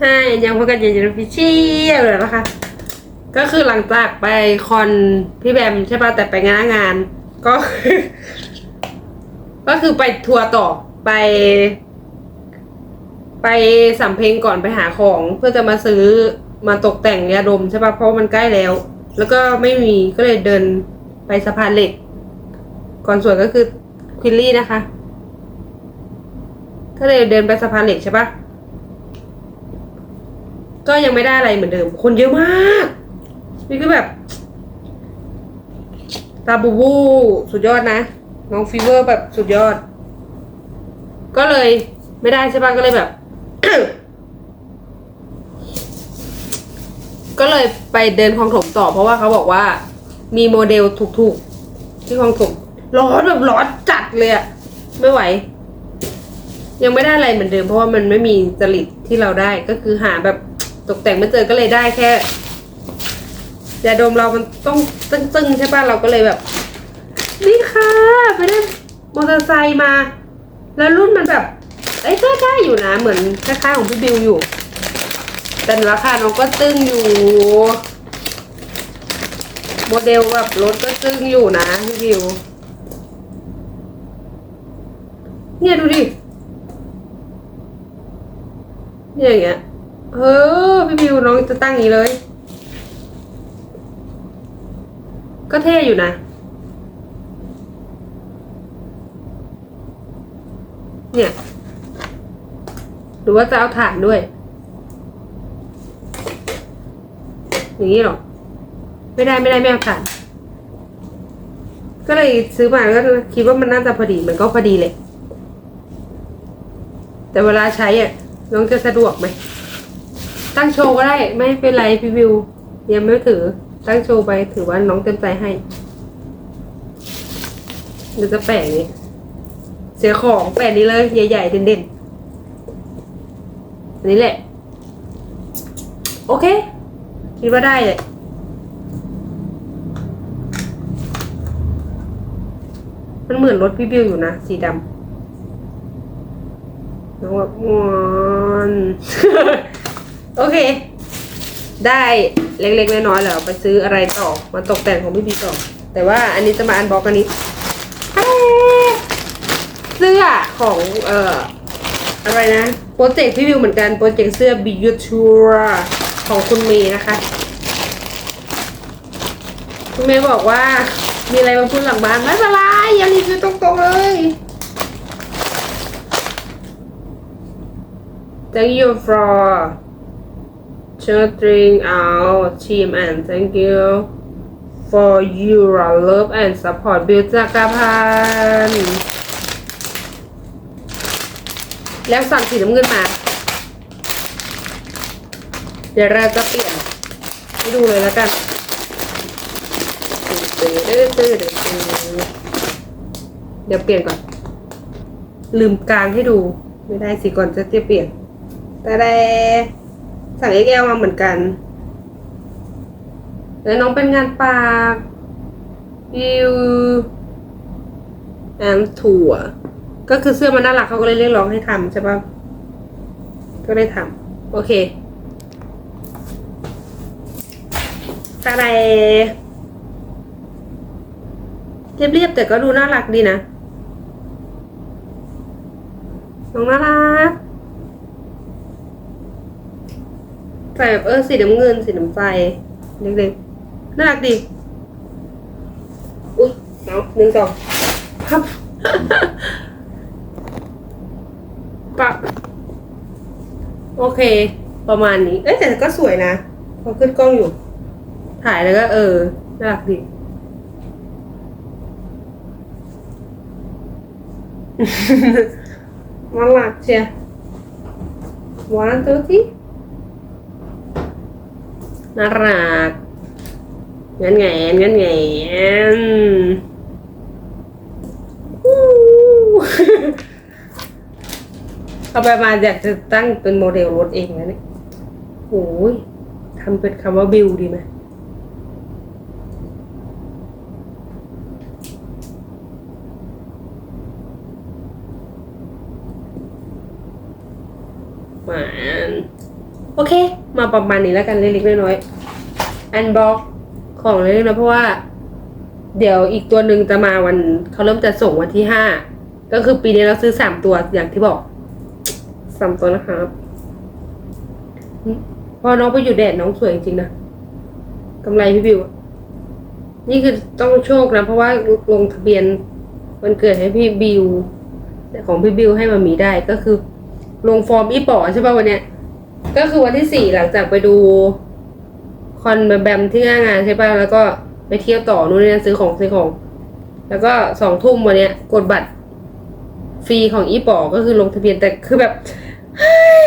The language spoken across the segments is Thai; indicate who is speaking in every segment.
Speaker 1: ใช่ยังพบกันอยู่ในพิชชี่เลยนะคะ ก็คือหลังจากไปคอนพี่แบมใช่ป่ะแต่ไปงานงาน ก็ก็คือไปทัวร์ต่อไป ไปสำเพ็งก่อนไปหาของเพื่อจะมาซื้อมาตกแต่งยาดมใช่ป่ะเพราะมันใกล้แล้ว แล้วก็ไม่มีก็เลยเดินไปสะพานเหล็ก ก่อนสวยก็คือควินลี่นะคะ ก็เลยเดินไปสะพานเหล็กใช่ปะ ก็ยังไม่ได้อะไรเหมือนเดิม คนเยอะมาก นี่ก็แบบตาบูบูสุดยอดนะ น้องฟีเวอร์แบบสุดยอด ก็เลยไม่ได้ใช่ปะก็เลยแบบ ก็เลยไปเดินคลองถมต่อ เพราะว่าเขาบอกว่า มีโมเดลถูกๆ ที่คลองถมร้อนแบบร้อนจัดเลยอะไม่ไหว ยังไม่ได้อะไรเหมือนเดิม เพราะว่ามันไม่มีจริตที่เราได้ก็คือหาแบบ ตกแต่งไม่เจอก็เลยได้แค่ยาดมเรามันต้องตึ้งๆใช่ป่ะเราก็เลยแบบ นี่ค่ะไปได้มอเตอร์ไซค์มา แล้วรุ่นมันแบบเอ้ยก็ได้อยู่นะเหมือนคล้ายๆของพี่บิวอยู่ แต่ราคาน้องก็ตึ้งอยู่ โมเดลแบบรถก็ตึ้งอยู่นะพี่บิวเนี่ยดูดิเนี่ยอย่างเงี้ย เออ พี่บิวน้องจะตั้งอย่างนี้เลย ก็เท่อยู่นะ เนี่ย หรือว่าจะเอาถ่านด้วย อย่างนี้หรอ ไม่ได้ไม่ได้ไม่เอาถ่าน ก็เลยซื้อมาก็คิดว่ามันน่าจะพอดี มันก็พอดีเลย แต่เวลาใช้อะ น้องจะสะดวกไหม ตั้งโชว์ก็ได้ไม่เป็นไรพี่วิว ยังไม่ถือ ตั้งโชว์ไปถือว่าน้องเต็มใจให้เดี๋ยวจะแปะนี้เสียของแปะนี้เลย ใหญ่ๆเด่นๆอันนี้แหละ โอเค คิดว่าได้เลยมันเหมือนรถพี่บิวอยู่นะ สีดำน้องแบบงอน โอเค ได้เล็กๆน้อยๆแล้วไปซื้ออะไรต่อมาตกแต่งของพี่บีต่อ แต่ว่าอันนี้จะมาอันบ็อกอันนี้เสื้อของเอ่ออะไรนะโปรเจกต์พี่วิวเหมือนกันโปรเจกต์เสื้อ b e a u t u r ของคุณเมย์นะคะ คุณเมย์บอกว่ามีอะไรมาพูดหลังบ้านไม่เป็นไรอย่ารีวิวตรงๆเลย Thank you for shouting out team and thank you for your love and support บิวจักรพันธ์แล้วสั่งสีน้ำเงินมา เดี๋ยวเราจะเปลี่ยนให้ดูเลยแล้วกันเดี๋ยวเปลี่ยนก่อน ลืมกลางให้ดู ไม่ได้สิก่อนจะเปลี่ยนแต่แต่ สั่ง XL มาเหมือนกัน แล้วน้องเป็นงานปากยิวแอนถั่ว ก็คือเสื้อมันน่ารักเขาก็เลยเรียกร้องให้ทำใช่ปะก็ได้ทำโอเคแต่เรียบๆแต่ก็ดูน่ารักดีนะ น้องน่ารัก ใส่แบบเออสีน้ำเงินสีน้ำไฟเล็กๆน่ารักดี อุ้ยเอาหนึ่งสองพับปักโอเค ประมาณนี้ เอ้ยแต่ก็สวยนะพอขึ้นกล้องอยู่ ถ่ายแล้วก็เออน่ารักดีน่ารักเชียวันตัวที่ น่ารักงั้นไงงั้นไงฮู้เอาไปมาอยากจะตั้งเป็นโมเดลรถเองนะเนี่ยโอ้ยทำเป็นคำว่าบิวดีไหมหวาน โอเค มาประมาณนี้แล้วกันเล็กๆน้อยๆอันบ็อกของเล็กๆน้อยเพราะว่า เดี๋ยวอีกตัวหนึ่งจะมาวันเขาเริ่มจะส่งวันที่ห้าก็คือปีนี้เราซื้อสามตัวอย่างที่บอกสามตัวนะครับพอน้องไปอยู่แดดน้องสวยจริงๆนะกำไรพี่บิว นี่คือต้องโชคนะ เพราะว่าลงทะเบียนวันเกิดให้พี่บิวของพี่บิวให้มามีได้ก็คือ ลงฟอร์มอีป๋อใช่ป่ะวันเนี้ย ก็คือวันที่สี่หลังจากไปดูคอนแบมที่หน้างานใช่ป่ะแล้วก็ไปเที่ยวต่อนู่นนี่นั่นซื้อของซื้อของ แล้วก็สองทุ่มวันเนี้ย กดบัตรฟรีของอีป๋อก็คือลงทะเบียนแต่คือแบบเฮ้ย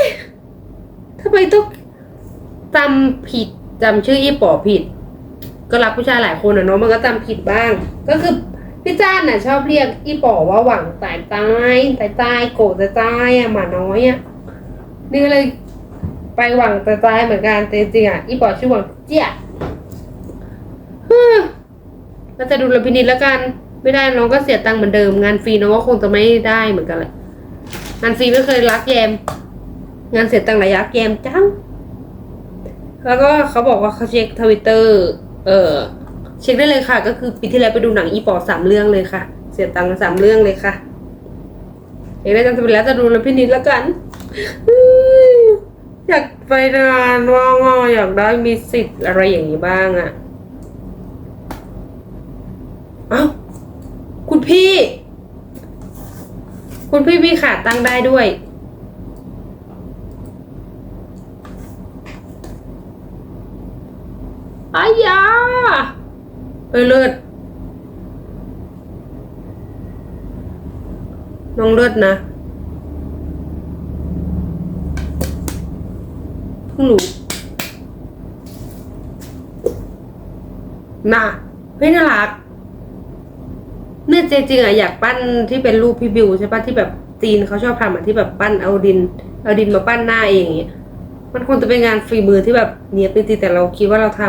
Speaker 1: ทำไมต้องจำผิดจำชื่ออีป๋อผิด ก็รับผู้ชายหลายคนอะเนาะมันก็จำผิดบ้าง ก็คือพี่จ้านน่ะ ชอบเรียกอีป๋อว่าหวังตายตายตายตายโกรธตายตายอะหมาน้อยอะนี่เลย ไปหวังตายตายเหมือนกันแต่จริงๆอะอีป๋อชื่อหวังเจี๊ยฮึ่มก็จะดูแลพินิจแล้วกัน ไม่ได้น้องก็เสียตังค์เหมือนเดิม งานฟรีน้องก็คงจะไม่ได้เหมือนกันแหละงานฟรีไม่เคยรักแยม งานเสียตังค์ระยะแยมจัง แล้วก็เขาบอกว่าเขาเช็คทวิตเตอร์เออเช็คได้เลยค่ะ ก็คือปีที่แล้วไปดูหนังอีปอสามเรื่องเลยค่ะ เสียตังค์สามเรื่องเลยค่ะอยากได้จังจะไปแล้วจะดูแล้วพี่นิดแล้วกัน อยากไปนานว่างๆอยากได้มีสิทธิ์อะไรอย่างนี้บ้างอะเอ้าคุณพี่ คุณพี่มีขาดตั้งได้ด้วย อายาเออเลิศน้องเลิศนะ เพิ่งรู้น่ะเฮ้ยน่ารักเนี่ยจริงๆอะอยากปั้นที่เป็นรูปพี่บิวใช่ปะที่แบบจีนเขาชอบทำอะที่แบบปั้นเอาดิน เอาดินมาปั้นหน้าเองอย่างเงี้ยมันคงจะเป็นงานฝีมือที่แบบเนี้ยบจริงแต่เราคิดว่าเราท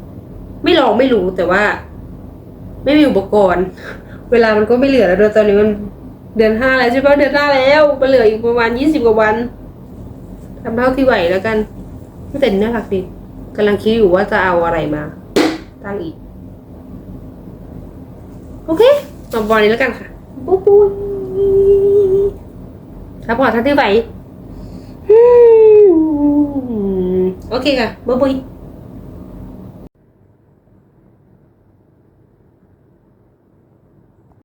Speaker 1: ำไม่ลองไม่รู้แต่ว่า ไม่มีอุปกรณ์ เวลามันก็ไม่เหลือแล้วด้วยตอนนี้มันเดือนห้าแล้วใช่ปะเดือนห้าแล้วมันเหลืออีกประมาณยี่สิบกว่าวัน ทำเท่าที่ไหวแล้วกันแต่นี่น่ารักดีกำลังคิดอยู่ว่าจะเอาอะไรมา ตั้งอีก โอเคมาบอลนี้แล้วกันค่ะปุ๊บปุ๊บซัพพอเท่าที่ไหวโอเคค่ะบ๊ายบาย